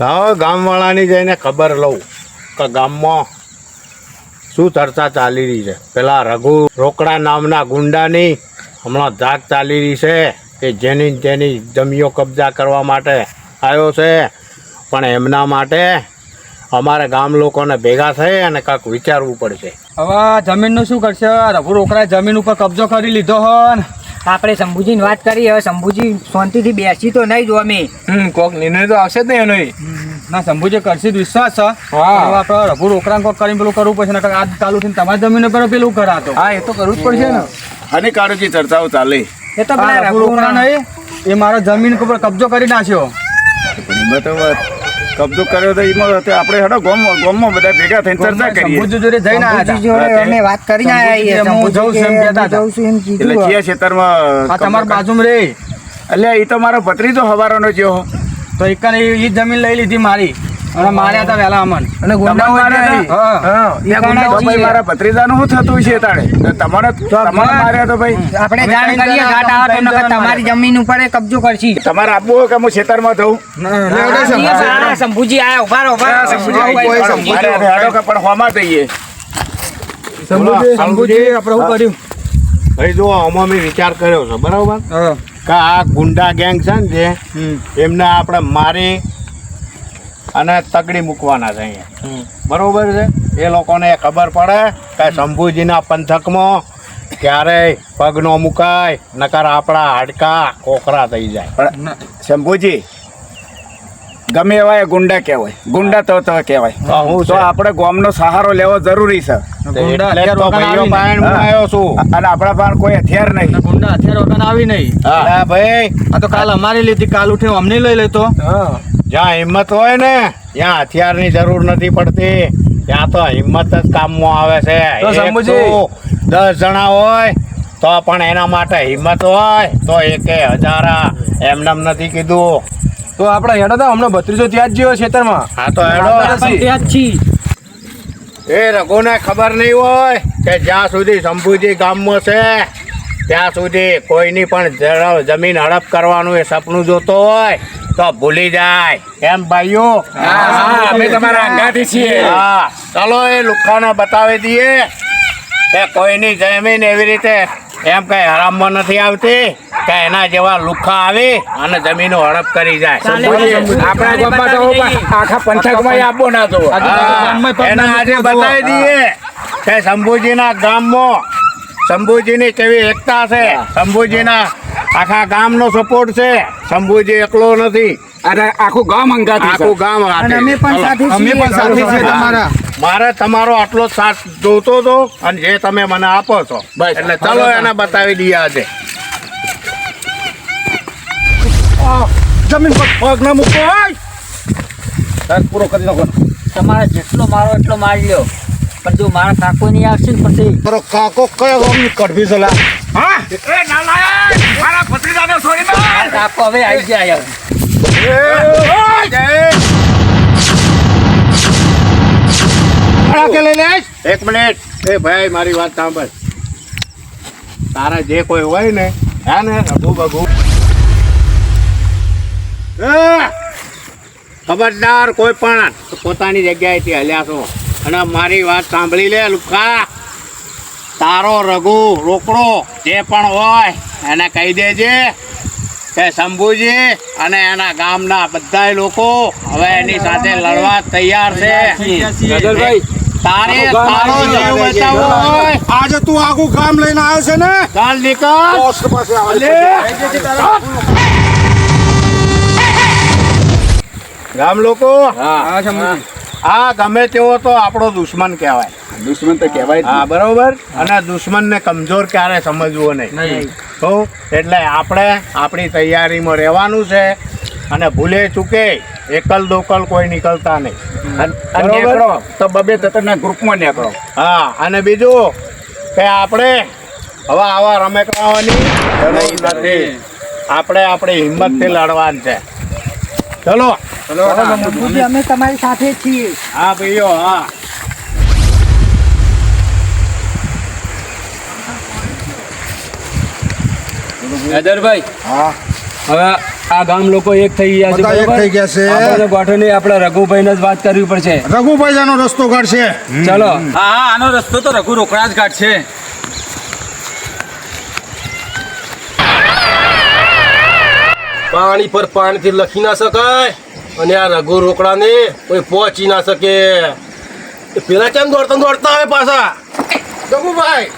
હવે ગામવાળાની જઈને ખબર લઉં કે ગામમાં શું ચર્ચા ચાલી રહી છે. પેલા રઘુ રોકડા નામના ગુંડાની હમણાં ધાક ચાલી રહી છે કે જેની તેની જમીઓ કબજા કરવા માટે આવ્યો છે. પણ એમના માટે અમારે ગામ લોકોને ભેગા થઈ અને કાંક વિચારવું પડશે. હવે જમીનનું શું કરશે? રઘુ રોકડા જમીન ઉપર કબજો કરી લીધો હોય આપણે શંભુજીની વાત કરી હવે શંભુજી શાંતિથી બેસી તો નહીં જો અમે હમ કોક નિર્ણય તો આવશે જ નહીં એનો ના શંભુજી કરશે જ વિશ્વાસ છે. આપણે રઘુ રોકડા કોક કરીને પેલું કરવું પડશે નકર આજ ચાલુ થઈને તમારી જમીન પર પેલું કરાતો. હા એ તો કરવું જ પડશે ને. હાનિકારક ચર્ચાઓ ચાલે. એ તો રઘુ રોકડા નહીં એ મારા જમીન ઉપર કબજો કરી નાખ્યો. કબજો કર્યો તો એમાં તો આપણે હેડો ગોમ ગોમમાં બધા ભેગા થઈને ચર્ચા કરીએ. સંભુજી જોડે જઈને આવ્યા જોડે અમે વાત કરીને આવ્યા કે હું જઉં છું એમ કહેતા હતા. જઉં છું એમ એટલે કીધું કયા ખેતરમાં આ તમારા બાજુમાં રે. એટલે એ તો મારો ભત્રીજો હવારોનો જેવો તો એક એ જમીન લઈ લીધી મારી. અને માર્યા હતા વહેલા અમન. અને ગુંડા માર્યા નહીં. હા. હા. ત્યાં ગુંડા તો ભાઈ મારા ભત્રીજાનું શું થતું છે તાણે? તમારે તમારે માર્યા તો ભાઈ આપણે જાણ કરીએ ઘાટ આવે તો નકર તમારી જમીન ઉપર કબજો કરશી. તમારે આપવું હોય કે હું ખેતરમાં જઉં? હા, શંભુજી આયા ઊભા રહો, ઊભા કોઈ શંભુજી. મારે હેડો કે પણ હોમાં જઈએ. શંભુજી શંભુજી આપણે શું કર્યું? ભાઈ જો આમાં મેં વિચાર કર્યો છે બરાબર? હા. કે આ ગુંડા ગેંગ છે ને જે એમને આપણે મારી અને તગડી મૂકવાના છે અહીંયા. બરોબર છે? એ લોકોને ખબર પડે કે શંભુજીના પંથકમાં ક્યારેય પગ ન મુકાય નકર આપણા હાડકા કોકરા થઈ જાય. પણ શંભુજી ગમે એવા એ ગુંડા કહેવાય. ગુંડા તો તો કહેવાય. હું તો? આપણે ગોમનો સહારો લેવો જરૂરી છે. અને આપણા પાસે કોઈ હથિયાર નહીં. ગુંડા હથિયાર વગર આવી નહીં. હા. ભાઈ આ તો કાલ અમારી લીધી કાલ ઉઠીને અમને લઈ લેતો. જ્યાં હિંમત હોય ને ત્યાં હથિયારની જરૂર નથી પડતી. ત્યાં તો હિંમત જ કામમાં આવે છે. દસ જણા હોય તો પણ એના માટે હિંમત હોય તો એકે હજારા એમનેમ નથી કીધું. તો આપણે હેડો તો હમણાં બત્રીસો ત્યાં જ જ્યો ખેતરમાં. હા તો હેડો. પણ ત્યાં જ એ રઘુને ખબર નહીં હોય કે જ્યાં સુધી શંભુજી ગામમાં છે ત્યાં સુધી કોઈની પણ જમીન હડપ કરવાનું એ સપનું જોતો હોય તો ભૂલી જાય. એમ ભાઈઓ? હા, અમે તમારા અંગાથી છીએ. ચાલો એ લુખાને બતાવી દઈએ કે કોઈની જમીન એવી રીતે એમ કઈ હરામમાં નથી આવતી કે એના જેવા લુખા આવે અને જમીનો હડપ કરી જાય. આપણા ગામમાં તો આખા પંથકમાં આપો ના તો. એના આજે બતાવી દઈએ કે શંભુજીના ગામમાં શંભુજીની કેવી એકતા છે. શંભુજીના આખા ગામનો સપોર્ટ છે. શંભુજી એકલો નથી. અને આખું ગામ અંગાથી આખું ગામ અમે પણ ચાલો. સાથે અમે પણ સાથે છીએ. તમારા. મારે તમારો આટલો સાથ જોતો હતો અને જે તમે મને આપો છો. બસ. એટલે ચલો એને બતાવી દઈએ આજે. જમીન પર પગ ના મૂકો હોય. પૂરો કરી નાખો. તમારે જેટલો મારો એટલો મારી લ્યો. પણ જો મારા કાકો નહીં આવશે ને પછી? કાકો કયો કઢવી કડવી સલાહ હા? એ નાલાયક મારા ભત્રીજાને છોડી દો. કાકો હવે આવી ગયા એક મિનિટ. એ ભાઈ મારી વાત સાંભળ. તારા જે કોઈ હોય ને હા ને રઘુ બઘુ એ, ખબરદાર કોઈ પણ. પોતાની જગ્યાએથી હલ્યા છો. અને મારી વાત સાંભળી લે લુખા. તારો રઘુ રોકડો જે પણ હોય એને કહી દેજે. કે શંભુજી અને એના ગામના બધા લોકો હવે એની સાથે લડવા તૈયાર છે. તારે તારો જીવ બચાવવો હોય. આજે તું આખું ગામ લઈને આવ્યો છે ને? ચાલ નીકળ. ગામ લોકો હા આ ગમે તેવો તો આપણો દુશ્મન કહેવાય. દુશ્મન તો કહેવાય હા બરોબર? અને દુશ્મનને કમજોર ક્યારે સમજવો નહીં. તો એટલે આપણે આપણી તૈયારીમાં રહેવાનું છે અને ભૂલે ચૂકે એકલ દોકલ કોઈ નીકળતા નહીં. તો બબે તતરના ગ્રુપમાં નીકળો. હા અને બીજું કે આપણે હવે આવા રમેકડાઓની નથી. આપણે આપણી હિંમતથી લડવાનું છે. ચલો. ચલો અમે તમારી સાથે છીએ. હા ભાઈઓ હા. હૈદરભાઈ હા. હવે આ ગામ લોકો એક થઈ ગયા છે એક? થઈ ગયા છે. આપણે ગોઠવણી આપણે રઘુભાઈને જ વાત કરવી પડશે. રઘુભાઈ આનો રસ્તો કાઢશે. ચલો. હા હા આનો રસ્તો તો રઘુ રોકડા જ કાઢશે પાણી પર પાણીથી લખી ના શકાય અને આ રઘુ રોકડાને કોઈ પહોંચી ના શકે. પેલા કેમ દોડતા દોડતા આવે પાછા? રઘુભાઈ.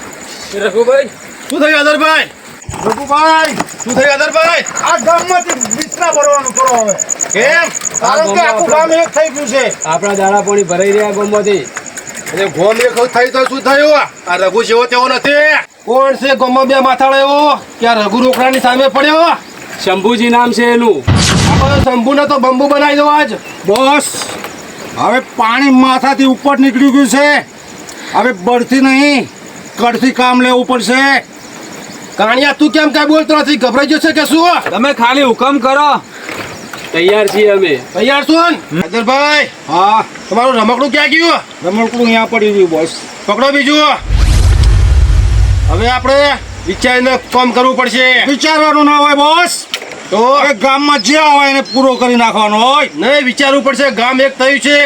રઘુભાઈ શું થયું આદરભાઈ રઘુભાઈ શું થયું અદરભાઈ આ ગામમાંથી વિસરા ભરવાનું કરો હવે. કેમ? કારણ કે આખું ગામ એક થઈ ગયું છે. આપણા દાડા પાણી ભરાઈ રહ્યા ગામમાંથી. અને ગોમ એક થઈ તો શું થયું? આ રઘુ જેવો તેવો નથી. કોણ છે ગોમમાં બે માથાળો એવો? કે આ રઘુ રોકડાની સામે પડ્યો? શંભુજી નામ છે એનું. શંભુને તો બંબુ બનાવી દો આજ. બોસ. હવે પાણી માથાથી ઉપર નીકળી ગયું છે. હવે બળથી નહીં કડથી કામ લેવું પડશે. કાણિયા તું કેમ કાંઈ બોલતો નથી? ગભરાઈ ગયો છે કે શું? તમે ખાલી હુકમ કરો. તૈયાર છીએ અમે. તૈયાર છું હાજરભાઈ હા. તમારું રમકડું ક્યાં ગયું? રમકડું અહીંયા પડી ગયું બોસ પકડો બીજું. હવે આપણે વિચારીને કામ કરવું પડશે. વિચારવાનું ના હોય બોસ તો? ગામમાં જે આવે એને પૂરો કરી નાખવાનો હોય. નહીં વિચારવું પડશે. ગામ એક થયું છે.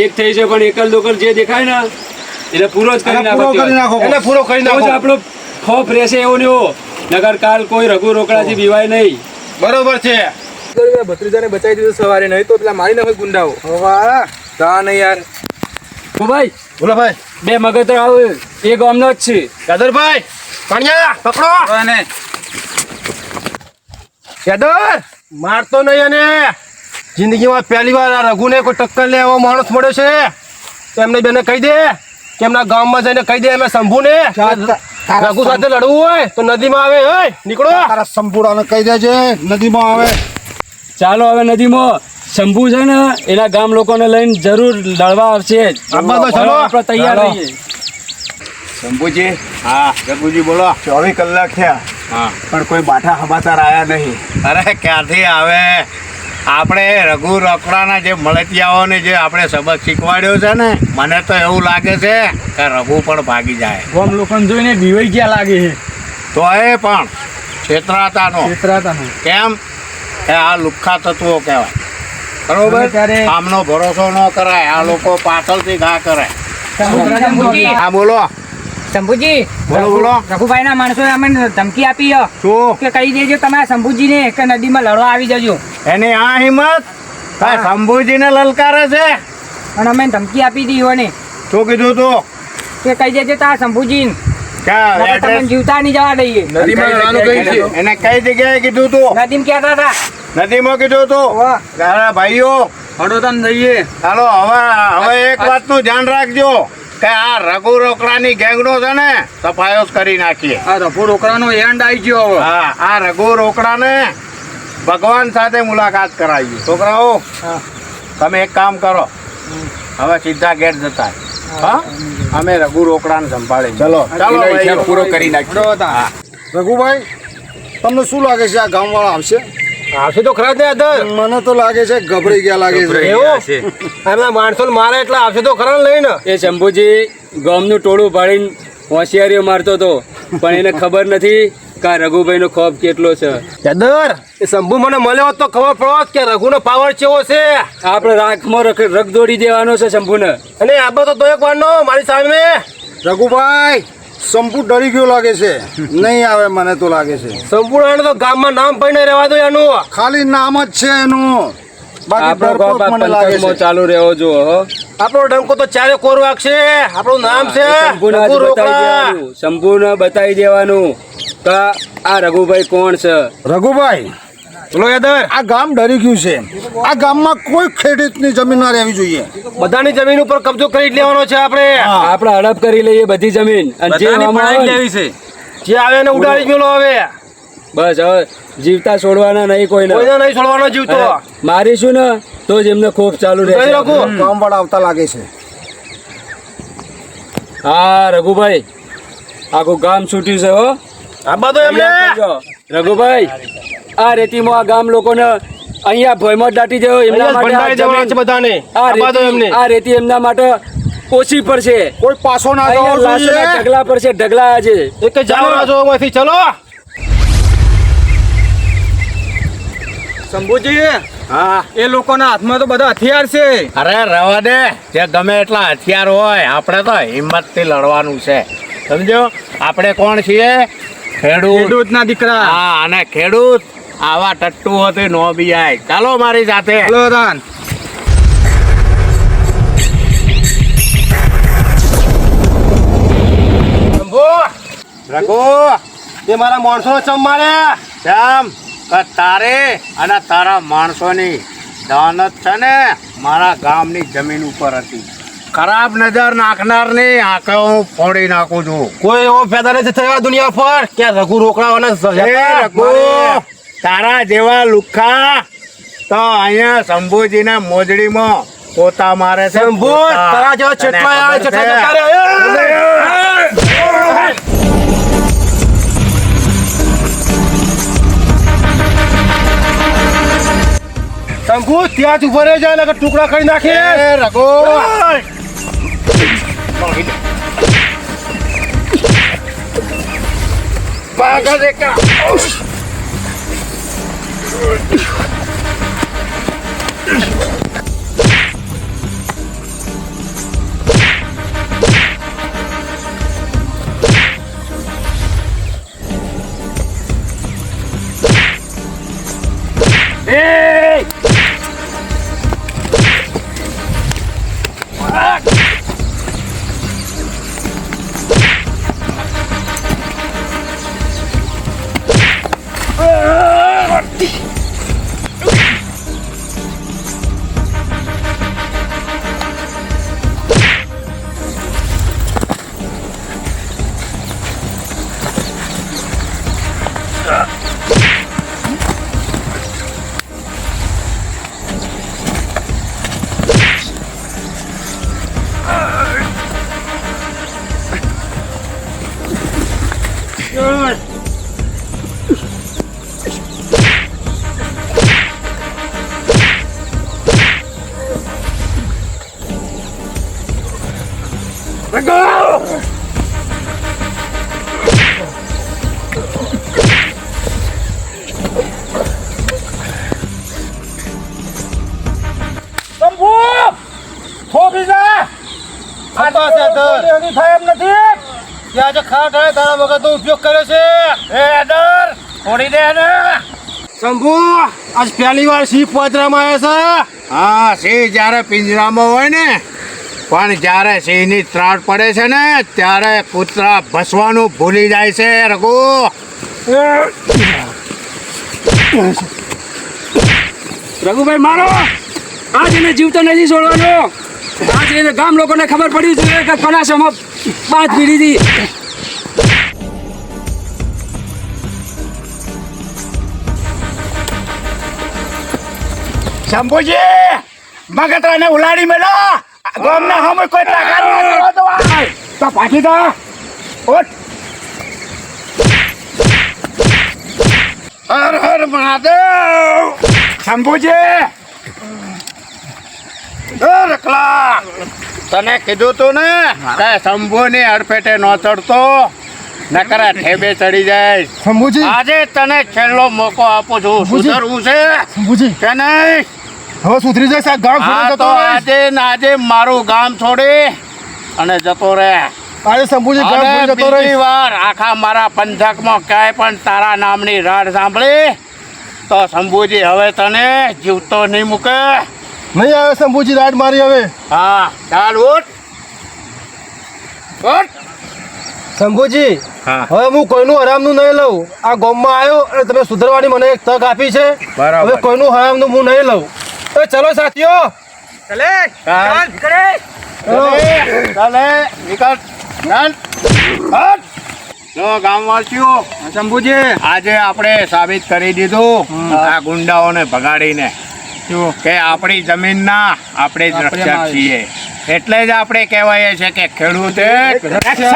એક થઈ છે પણ એકલ દોકલ જે દેખાય ને એને પૂરો જ કરી નાખો પૂરો કરી નાખો એને પૂરો કરી નાખો. આપણો ખોફ રહેશે એવું ને એવો નગર કાલ કોઈ રઘુ રોકડાથી બીવાય નહીં. બરોબર છે. ભત્રીજાને બચાવી દીધું સવારે નહીં તો પેલા મારી નાખે ગુંડાઓ. તા નહીં યાર. ભાઈ બોલો ભાઈ. બે મગજ આવે. એ ગામનો જ છે. યાદરભાઈ કાણિયા પકડો. અને યાદર મારતો નહીં અને જિંદગીમાં પહેલી વાર આ રઘુને કોઈ ટક્કર લે એવો માણસ મળ્યો છે. તો એમને બેને કહી દે કે એમના ગામમાં જઈને કહી દે એમ શંભુને રઘુ સાથે લડવું હોય તો નદીમાં આવે હે નીકળો. તારા સંપૂર્ણ કહી દેજે નદીમાં આવે. ચાલો હવે નદીમાં શંભુ છે ને એના ગામ લોકોને લઈને જરૂર લડવા આવશે. જ આબા તો આપણે તૈયાર. રહીએ. શંભુજી હા. રઘુજી બોલો. ચોવીસ કલાક થયા. હા. પણ કોઈ બાઠા સમાચાર આવ્યા નહીં. અરે ક્યાંથી આવે? આપણે રઘુ રકડાના જે મળતિયાઓને જે આપણે સબક શીખવાડ્યો છે ને મને તો એવું લાગે છે કે રઘુ પણ ભાગી જાય. ગોમ લોકોને જોઈને બીવાઈ ગયા લાગે છે. તો એ પણ છેતરાતાનો. છેતરાતા નહીં. કેમ? એ આ લુખ્ખા તત્વો કહેવાય. બરોબર? ત્યારે- આમનો ભરોસો ન કરાય. આ લોકો પાછળથી ઘા કરે. હા બોલો. શંભુજી બોલો બોલો. રઘુભાઈ ના માણસો અમે ધમકી આપી શું? કે કહી દેજો તમારા શંભુજીને કે નદીમાં લડવા આવી જજો. એને આ હિંમત? શંભુજી ને લલકારે છે? અને અમે ધમકી આપી દી હોને. શું કીધું તું? કે કહી દેજો તારા શંભુજી જીવતા નહીં જવા દઈએ. એને કઈ જગ્યાએ કીધું તું? નદીમ કહેતા હતા. નદીમાં કીધું તું? ભાઈઓ હડો તાન જઈએ. ચાલો હવે હવે એક વાતનું ધ્યાન રાખજો. કે આ રઘુ રોકડાની ગેંગનો છે ને સફાયો કરી નાખીએ. આ રઘુ રોકડાનો એન્ડ આવી ગયો હવે. હા આ રઘુ રોકડાને ભગવાન સાથે મુલાકાત કરાવી છોકરાઓ તમે એક કામ કરો. હવે સીધા ગેટ જતા. હા. અમે રઘુ રોકડાને સંભાળી ચલો ચાલો પૂરો કરી નાખ્યો હા. રઘુભાઈ તમને શું લાગે છે આ ગામવાળા આવશે? આવશે તો ખરા જ ને અધર મને તો લાગે છે ગભરાઈ ગયા લાગે છે. એવું? એમના માણસો મારે એટલે આવશે તો ખરા ને લઈને. એ શંભુજી ગામનું ટોળું ભાડીને હોશિયારીઓ મારતો હતો. પણ એને ખબર નથી કે રઘુભાઈ રઘુભાઈનો ખોફ કેટલો છે. યાદર એ શંભુ મને મળ્યો તો ખબર પડો કે રઘુનો પાવર કેવો છે. આપણે રાખમાં રખ રખ દોડી દેવાનો છે શંભુને. અને આ તો એક વાર નો મારી સામે. રઘુભાઈ સંપુ ડરી ગયો લાગે છે. નહીં આવે મને તો લાગે છે. સંપૂર્ણ તો ગામમાં નામ પડીને રહેવા દો એનું. ખાલી નામ જ છે એનું. ચાલુ રહેવો હો. આપણો ડંકો તો ચારે કોર વાગશે. આપણું નામ છે રઘુ બતાવી દેવાનું. બતાવી દેવાનું. કે આ રઘુભાઈ કોણ છે? રઘુભાઈ? ચલો યાદર આ ગામ ડરી ગયું છે. આ ગામમાં કોઈ ખેડૂતની જમીન ના રહેવી જોઈએ. બધાની જમીન ઉપર કબજો કરી લેવાનો છે આપણે. આપણે હડપ કરી લઈએ બધી જમીન. અને જે લેવી છે. જે આવે એને ઉડાડી મેલો હવે. બસ હવે જીવતા છોડવાના નહીં કોઈને. કોઈને નહીં છોડવાનો જીવતો મારીશું ને તો જ એમને ખોફ ચાલુ રહે કામ વાળા આવતા લાગે છે. હા રઘુભાઈ. આખું ગામ છૂટ્યું છે હો. આ તો એમને. રઘુભાઈ. આ રેતીમાં આ ગામ લોકોને અહીંયા ભયમાં દાટી જયો એમના માટે છે બધાને. આ એમને રેતી આ રેતી એમના માટે ઓછી પડશે કોઈ પાછો ના અહીંયા જવો લાશોના જોઈએ ઢગલા પડશે ઢગલા આજે એક જ જાઓ ના ચલો. શંભુજી હા. એ લોકોના હાથમાં તો બધા હથિયાર છે. અરે રવા દે જે ગમે એટલા હથિયાર હોય આપણે તો હિંમતથી લડવાનું છે. સમજો આપણે કોણ છીએ? ખેડૂત. ખેડૂતના દીકરા. હા અને ખેડૂત આવા ટટ્ટુઓથી નો બીજાય ચાલો મારી સાથે. હલો દાન. રઘુ તે મારા માણસો ચમ મારે શ્યામ તારે અને તારા માણસોની દાનત છે ને મારા ગામની જમીન ઉપર હતી. ખરાબ નજર નાખનારની આંખો હું ફોડી નાખું છું. કોઈ એવો પેદા નથી થયો દુનિયા પર? કે રઘુ રોકડાવાના એ રઘુ તારા જેવા લુખ્ખા તો અહીંયા શંભુજીના મોજડીમાં પોતા મારે છે શંભુ. તારા જેવા તને ચેટલા આ ખબર ચેટલા છે? જતા રે. શંભુ ત્યાં જ ઊભો રહી જાય ને ટુકડા કરી નાખે રઘો પાગલ એકા. આ પાસે દર. ત્યાં જે ખાટ હોય તારા વગરનો ઉપયોગ કરે છે. એ અદર છોડી દે ને શંભુ આજ પહેલી વાર સિંહ પોતરામાં આવ્યા હા સિંહ જ્યારે પિંજરામાં હોય ને પણ જ્યારે સિંહની ત્રાટ પડે છે ને ત્યારે કૂતરા ભસવાનું ભૂલી જાય છે રઘુ. રઘુભાઈ મારો. આજ એને જીવતો નથી છોડવાનો. આજ એને ગામ લોકોને ખબર પડી છે કે કલાશોમાં બાદ પીડી શંભુજી મગતરાને ઉલાડી મેલો. ગામના હમ કોઈ તાકાત તો તો પાછી તો. ઓટ. હર હર મહાદેવ. શંભુજી રખલા! તને કીધું તું ને કે શંભુની અડફેટે ન ચડતો નકરા ઠેબે ચડી જાય. શંભુજી. આજે તને છેલ્લો મોકો આપું છું. સુધરવું છે? શંભુજી. કે નહીં? હવે સુધરી જાય સાહેબ ગામ છોડી જતો આજે ને આજે મારું ગામ છોડી અને જતો રહે. આજે શંભુજી ગામ છોડી જતો બીજી વાર આખા મારા પંથકમાં ક્યાંય પણ તારા નામની રાડ સાંભળી તો શંભુજી હવે તને જીવતો નહીં મૂકે. નહીં આવે શંભુજી રાડ મારી હવે. હા ચાલ ઉઠ. ઉઠ. શંભુજી હવે હું કોઈનું હરામનું નહીં લઉં. આ ગોમમાં આવ્યો અને તમે સુધરવાની મને એક તક આપી છે. બરાબર. હવે કોઈનું હરામનું હું નહીં લઉં. એ ચલો સાથીઓ. ચલે ચાલ. નીકળે. ચાલે. ચાલે નીકળ. ચાલ. ગામવાસીઓ શંભુજી આજે આપણે સાબિત કરી દીધું આ ગુંડાઓને ભગાડીને. કે આપણી જમીનના આપણે જ રક્ષક છીએ. એટલે જ આપણે કહેવાય છે કે ખેડૂત રક્ષક.